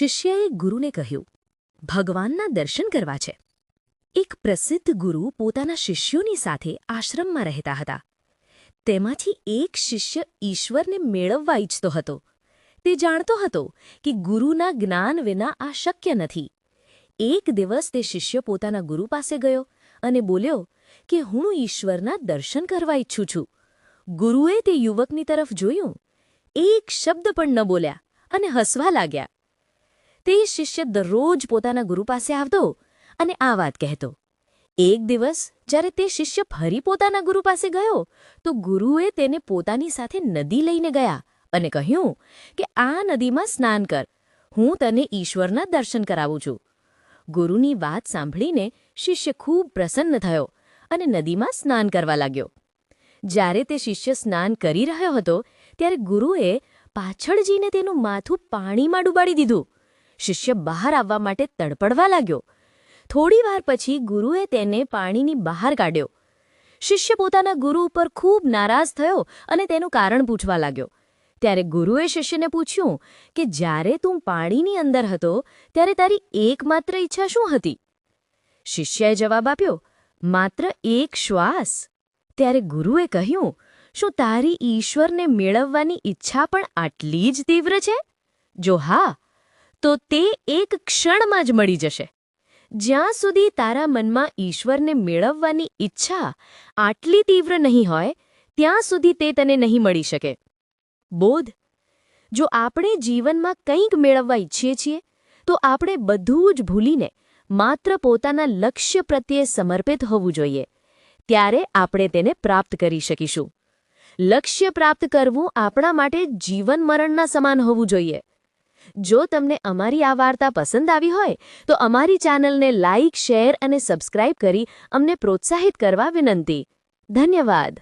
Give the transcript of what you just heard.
શિષ્યએ ગુરુને કહ્યું, ભગવાનના દર્શન કરવા છે. એક પ્રસિદ્ધ ગુરુ પોતાના શિષ્યોની સાથે આશ્રમમાં રહેતા હતા. તેમાંથી એક શિષ્ય ઈશ્વરને મેળવવા ઈચ્છતો હતો. તે જાણતો હતો કે ગુરુના જ્ઞાન વિના આ શક્ય નથી. એક દિવસ તે શિષ્ય પોતાના ગુરુ પાસે ગયો અને બોલ્યો કે, હું ઈશ્વરના દર્શન કરવા ઈચ્છું છું. ગુરુએ તે યુવકની તરફ જોયું. એક શબ્દ પણ ન બોલ્યા અને હસવા લાગ્યા. તે શિષ્ય દરરોજ પોતાના ગુરુ પાસે આવતો અને આ વાત કહેતો. એક દિવસ જ્યારે તે શિષ્ય ફરી પોતાના ગુરુ પાસે ગયો, તો ગુરુએ તેને પોતાની સાથે નદી લઈને ગયા અને કહ્યું કે આ નદીમાં સ્નાન કર, હું તને ઈશ્વરના દર્શન કરાવું છું. ગુરુની વાત સાંભળીને શિષ્ય ખૂબ પ્રસન્ન થયો અને નદીમાં સ્નાન કરવા લાગ્યો. જ્યારે તે શિષ્ય સ્નાન કરી રહ્યો હતો, ત્યારે ગુરુએ પાછળ જઈને તેનું માથું પાણીમાં ડૂબાડી દીધું. શિષ્ય બહાર આવવા માટે તડપડવા લાગ્યો. થોડીવાર પછી ગુરુએ તેને પાણીની બહાર કાઢ્યો. શિષ્ય પોતાના ગુરુ ઉપર ખૂબ નારાજ થયો અને તેનું કારણ પૂછવા લાગ્યો. ત્યારે ગુરુએ શિષ્યને પૂછ્યું કે, જ્યારે તું પાણીની અંદર હતો, ત્યારે તારી એકમાત્ર ઈચ્છા શું હતી? શિષ્યએ જવાબ આપ્યો, માત્ર એક શ્વાસ. ત્યારે ગુરુએ કહ્યું, શું તારી ઈશ્વરને મેળવવાની ઈચ્છા પણ આટલી જ તીવ્ર છે? જો હા તો તે એક ક્ષણમાં જ મળી જશે. જ્યાં સુધી તારા મનમાં ઈશ્વરને મેળવવાની ઈચ્છા આટલી તીવ્ર નહીં હોય, ત્યાં સુધી તે તને નહીં મળી શકે. બોધ, જો આપણે જીવનમાં કંઈક મેળવવા ઈચ્છીએ છીએ, તો આપણે બધું જ ભૂલીને માત્ર પોતાના લક્ષ્ય પ્રત્યે સમર્પિત હોવું જોઈએ. ત્યારે આપણે તેને પ્રાપ્ત કરી શકીશું. લક્ષ્ય પ્રાપ્ત કરવું આપણા માટે જીવન મરણના સમાન હોવું જોઈએ. જો તમને અમારી આ વાર્તા પસંદ આવી હોય, તો અમારી ચેનલને લાઇક શેર અને સબસ્ક્રાઇબ કરી અમને પ્રોત્સાહિત કરવા વિનંતી. ધન્યવાદ.